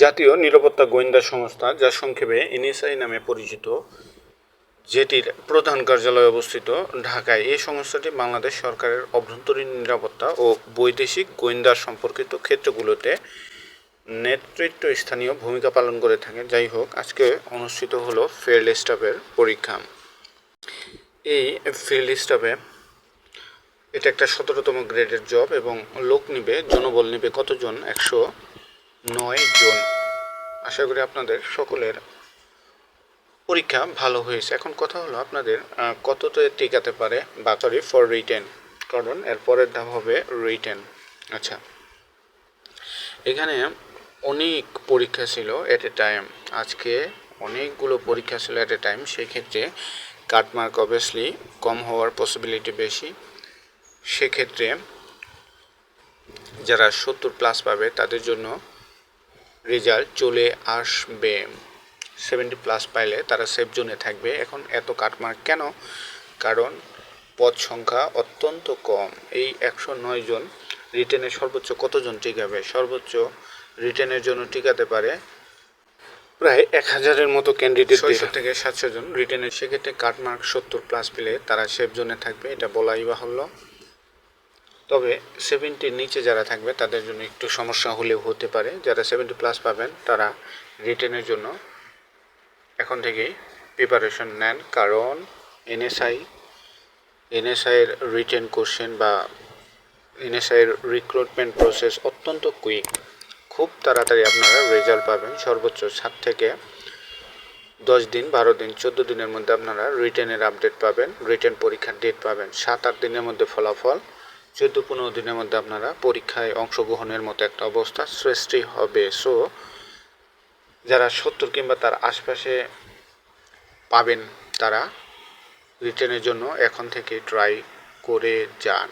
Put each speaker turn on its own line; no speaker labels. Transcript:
জাতীয় নিরাপত্তা গোয়েন্দা সংস্থা যা সংক্ষেপে এনএসআই নামে পরিচিত, যেটির প্রধান কার্যালয় অবস্থিত ঢাকায় এই সংস্থাটি বাংলাদেশ সরকারের অভ্যন্তরীণ নিরাপত্তা ও বৈদেশিক গোয়েন্দা সম্পর্কিত ক্ষেত্রগুলোতে নেতৃত্ব স্থানীয় ভূমিকা পালন করে থাকে। যাই হোক, আজকে অনুষ্ঠিত হলো ফিল্ড স্টাফের পরীক্ষা। এই ফিল্ড স্টাফে এটা একটা সতেরোতম গ্রেডের জব এবং লোক নিবে, জনবল নিবে কতজন? একশো নয় জুন। আশা করি আপনাদের সকলের পরীক্ষা ভালো হয়েছে। এখন কথা হলো আপনাদের কততে টিকাতে পারে বা সরি ফর রিটেন কারণ এর পরের ধাপ হবে রিটেন আচ্ছা এখানে অনেক পরীক্ষা ছিল এট এ টাইম আজকে অনেকগুলো পরীক্ষা ছিল এট এ টাইম সেই ক্ষেত্রে কাটমার্ক অবভিয়াসলি কম হওয়ার পসিবিলিটি বেশি। সেক্ষেত্রে যারা সত্তর প্লাস পাবে, তাদের জন্য রেজাল্ট চলে আসবে। সেভেন্টি প্লাস পাইলে তারা সেফ জোনে থাকবে। এখন এত কাটমার্ক কেন? কারণ পদ সংখ্যা অত্যন্ত কম। এই একশো নয় জন রিটেনে সর্বোচ্চ কতজন টিকাবে সর্বোচ্চ রিটেনের জন্য টিকাতে পারে প্রায় এক হাজারের মতো ক্যান্ডিডেট ছয়শো থেকে সাতশো জন রিটেনের সেক্ষেত্রে কাটমার্ক সত্তর প্লাস পেলে তারা সেফ জোনে থাকবে। এটা বলাই বাহুল্য। তবে সেভেন্টির নিচে যারা থাকবে, তাদের জন্য একটু সমস্যা হলেও হতে পারে। যারা সেভেন্টি প্লাস পাবেন, তারা রিটেনের জন্য এখন থেকেই প্রিপারেশন নেন। কারণ এনএসআই এনএসআইয়ের রিটেন কোশ্চেন বা এনএসআইয়ের রিক্রুটমেন্ট প্রসেস অত্যন্ত কুইক খুব তাড়াতাড়ি আপনারা রেজাল্ট পাবেন। সর্বোচ্চ সাত থেকে দশ দিন, বারো দিন, চোদ্দ দিনের মধ্যে আপনারা রিটেনের আপডেট পাবেন। রিটেন পরীক্ষার ডেট পাবেন। সাত আট দিনের মধ্যে ফলাফল চোদ্দ পনেরো দিনের মধ্যে আপনারা পরীক্ষায় অংশগ্রহণের মতো একটা অবস্থা সৃষ্টি হবে। সো যারা সত্তর কিংবা তার আশপাশে পাবেন, তারা রিটার্নের জন্য এখন থেকে ট্রাই করে যান।